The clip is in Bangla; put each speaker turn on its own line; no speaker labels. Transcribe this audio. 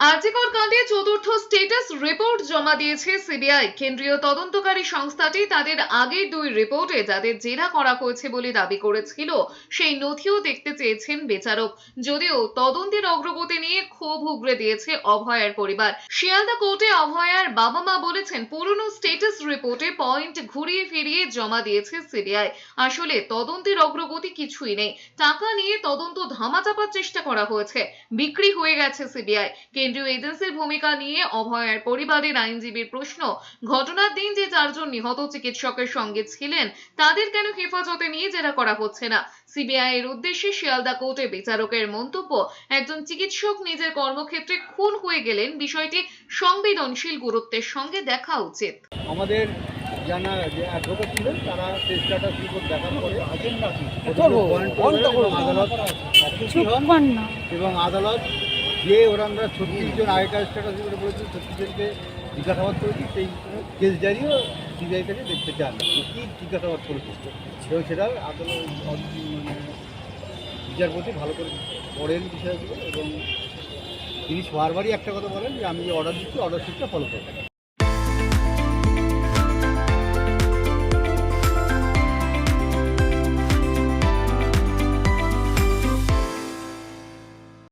আর্জিকর কাণ্ডে চতুর্থ স্টেটাস রিপোর্ট জমা দিয়েছে সিবিআই। কেন্দ্রীয় তদন্তকারী সংস্থাটি তাদের আগের দুই রিপোর্টে যাদের জেরা করা হয়েছে বলে দাবি করেছিল, সেই নথিও দেখতে চেয়েছেন বিচারক। যদিও তদন্তের অগ্রগতি নিয়ে ক্ষোভ উগরে দিয়েছে অভয়ার পরিবার। শিয়ালদা কোর্টে অভয়ার বাবা মা বলেছেন, পুরনো স্টেটাস রিপোর্টে পয়েন্ট ঘুরিয়ে ফিরিয়ে জমা দিয়েছে সিবিআই। আসলে তদন্তের অগ্রগতি কিছুই নেই। টাকা নিয়ে তদন্ত ধামাচাপার চেষ্টা করা হয়েছে। বিক্রি হয়ে গেছে সিবিআই। কেন্দ্রীয় এজেন্সির ভূমিকা নিয়ে অভয়ের পরিবারের আইনজীবীর প্রশ্ন ঘটনার দিন যে চারজন নিহত চিকিৎসকের সঙ্গে ছিলেন তাদের কেন হেফাজতে নিয়ে জেরা করা হচ্ছে না? সিবিআই এর উদ্দেশ্যে শিয়ালদা কোর্টে বিচারকের মন্তব্য একজন চিকিৎসক নিজের কর্মক্ষেত্রে খুন হয়ে গেলেন বিষয়টি সংবেদনশীল গুরুত্বের সঙ্গে দেখা উচিত।
আমাদের জানা যে অ্যাডভোকেট ছিলেন তারা সেই স্ট্যাটাস রিপোর্ট দেখার পরে এবং আদালত এবং আদালত যে ওরা আমরা ছত্রিশ জন আগেকার স্ট্যাটাস করে বলেছি ছত্রিশ জনকে জিজ্ঞাসাবাদ করেছি, সেই কেস জারিও সিবিআই কাছে দেখতে চান। কী জিজ্ঞাসাবাদ করেছে? এবং সেটা আদালত মানে বিচারপতি ভালো করে পড়েন বিষয়গুলো এবং তিনি সবার বাড়ি একটা কথা বলেন যে আমি যে অর্ডার দিচ্ছি অর্ডার শিটটা ফলো করবেন।